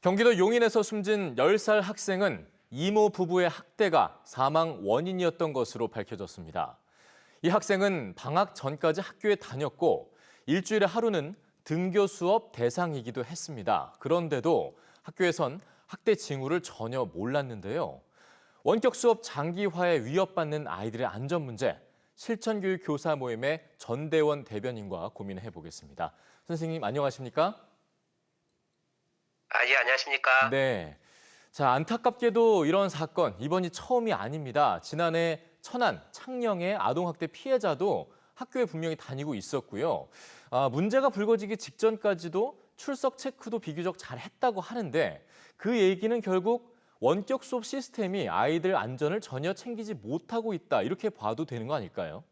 경기도 용인에서 숨진 10살 학생은 이모 부부의 학대가 사망 원인이었던 것으로 밝혀졌습니다. 이 학생은 방학 전까지 학교에 다녔고 일주일에 하루는 등교 수업 대상이기도 했습니다. 그런데도 학교에선 학대 징후를 전혀 몰랐는데요. 원격 수업 장기화에 위협받는 아이들의 안전 문제, 실천교육 교사 모임의 전대원 대변인과 고민해 보겠습니다. 선생님 안녕하십니까? 아, 예, 안녕하십니까. 네. 자, 안타깝게도 이런 사건 이번이 처음이 아닙니다. 지난해 천안, 창녕의 아동학대 피해자도 학교에 분명히 다니고 있었고요. 아, 문제가 불거지기 직전까지도 출석 체크도 비교적 잘 했다고 하는데 그 얘기는 결국 원격 수업 시스템이 아이들 안전을 전혀 챙기지 못하고 있다. 이렇게 봐도 되는 거 아닐까요?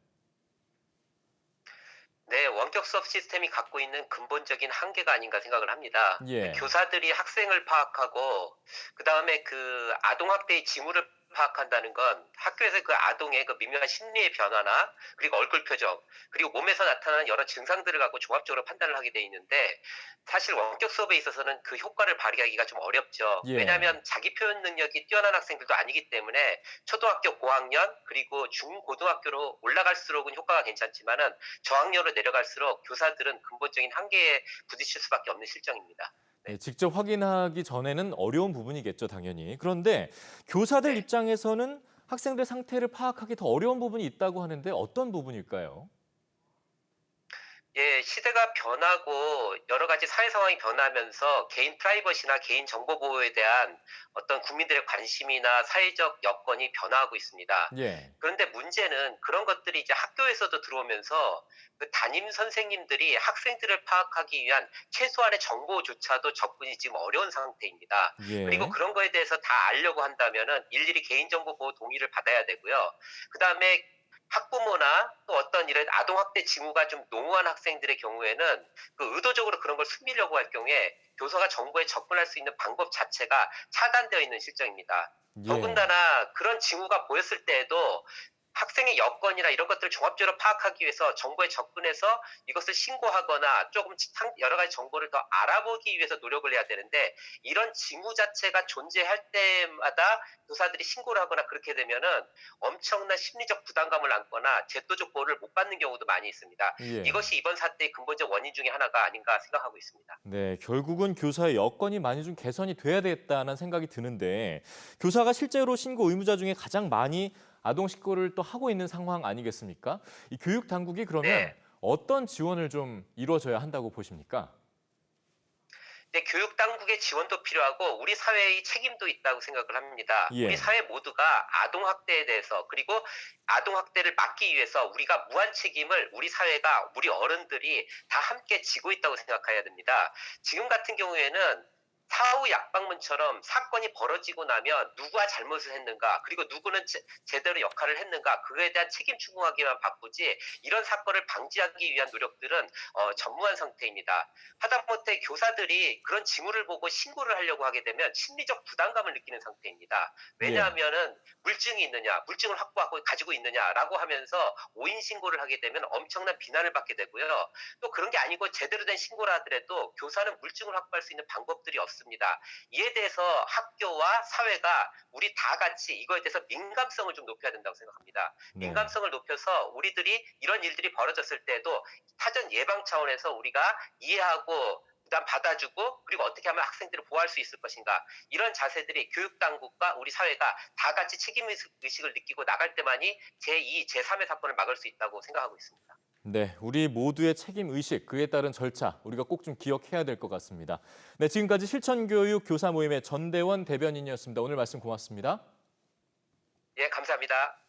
네, 원격 수업 시스템이 갖고 있는 근본적인 한계가 아닌가 생각을 합니다. 예. 교사들이 학생을 파악하고 그 다음에 그 아동 학대의 징후를 파악한다는 건 학교에서 그 아동의 그 미묘한 심리의 변화나 그리고 얼굴 표정 그리고 몸에서 나타나는 여러 증상들을 갖고 종합적으로 판단을 하게 돼 있는데 사실 원격 수업에 있어서는 그 효과를 발휘하기가 좀 어렵죠. 예. 왜냐하면 자기 표현 능력이 뛰어난 학생들도 아니기 때문에 초등학교 고학년 그리고 중고등학교로 올라갈수록은 효과가 괜찮지만은 저학년으로 내려갈수록 교사들은 근본적인 한계에 부딪힐 수밖에 없는 실정입니다. 네, 직접 확인하기 전에는 어려운 부분이겠죠, 당연히. 그런데 교사들 네. 입장에서는 학생들 상태를 파악하기 더 어려운 부분이 있다고 하는데 어떤 부분일까요? 예, 시대가 변하고 여러 가지 사회 상황이 변하면서 개인 프라이버시나 개인 정보 보호에 대한 어떤 국민들의 관심이나 사회적 여건이 변화하고 있습니다. 예. 그런데 문제는 그런 것들이 이제 학교에서도 들어오면서 그 담임 선생님들이 학생들을 파악하기 위한 최소한의 정보조차도 접근이 지금 어려운 상태입니다. 예. 그리고 그런 거에 대해서 다 알려고 한다면은 일일이 개인정보 보호 동의를 받아야 되고요. 그 다음에 학부모나 또 어떤 이런 아동학대 징후가 좀 농후한 학생들의 경우에는 그 의도적으로 그런 걸 숨기려고 할 경우에 교사가 정보에 접근할 수 있는 방법 자체가 차단되어 있는 실정입니다. 예. 더군다나 그런 징후가 보였을 때에도 학생의 여건이나 이런 것들을 종합적으로 파악하기 위해서 정보에 접근해서 이것을 신고하거나 조금 상- 여러 가지 정보를 더 알아보기 위해서 노력을 해야 되는데 이런 징후 자체가 존재할 때마다 교사들이 신고를 하거나 그렇게 되면은 엄청난 심리적 부담감을 안거나 제도적 보호를 못 받는 경우도 많이 있습니다. 예. 이것이 이번 사태의 근본적 원인 중에 하나가 아닌가 생각하고 있습니다. 네, 결국은 교사의 여건이 많이 좀 개선이 돼야 되겠다는 생각이 드는데 교사가 실제로 신고 의무자 중에 가장 많이 아동 신고를 또 하고 있는 상황 아니겠습니까? 이 교육 당국이 그러면 네. 어떤 지원을 좀 이루어져야 한다고 보십니까? 근데 교육 당국의 지원도 필요하고 우리 사회의 책임도 있다고 생각을 합니다. 예. 우리 사회 모두가 아동 학대에 대해서 그리고 아동 학대를 막기 위해서 우리가 무한 책임을 우리 사회가 우리 어른들이 다 함께 지고 있다고 생각해야 됩니다. 지금 같은 경우에는 사후 약방문처럼 사건이 벌어지고 나면 누가 잘못을 했는가 그리고 누구는 제, 제대로 역할을 했는가 그거에 대한 책임 추궁하기만 바쁘지 이런 사건을 방지하기 위한 노력들은 어, 전무한 상태입니다. 하다못해 교사들이 그런 징후를 보고 신고를 하려고 하게 되면 심리적 부담감을 느끼는 상태입니다. 왜냐하면은 물증이 있느냐, 물증을 확보하고 가지고 있느냐라고 하면서 오인 신고를 하게 되면 엄청난 비난을 받게 되고요. 또 그런 게 아니고 제대로 된 신고를 하더라도 교사는 물증을 확보할 수 있는 방법들이 없습니다. 이에 대해서 학교와 사회가 우리 다 같이 이거에 대해서 민감성을 좀 높여야 된다고 생각합니다. 네. 민감성을 높여서 우리들이 이런 일들이 벌어졌을 때도 사전 예방 차원에서 우리가 이해하고 그다음 받아주고 그리고 어떻게 하면 학생들을 보호할 수 있을 것인가 이런 자세들이 교육 당국과 우리 사회가 다 같이 책임 의식을 느끼고 나갈 때만이 제2, 제3의 사건을 막을 수 있다고 생각하고 있습니다. 네, 우리 모두의 책임 의식, 그에 따른 절차 우리가 꼭 좀 기억해야 될 것 같습니다. 네, 지금까지 실천교육 교사 모임의 전대원 대변인이었습니다. 오늘 말씀 고맙습니다. 예, 감사합니다.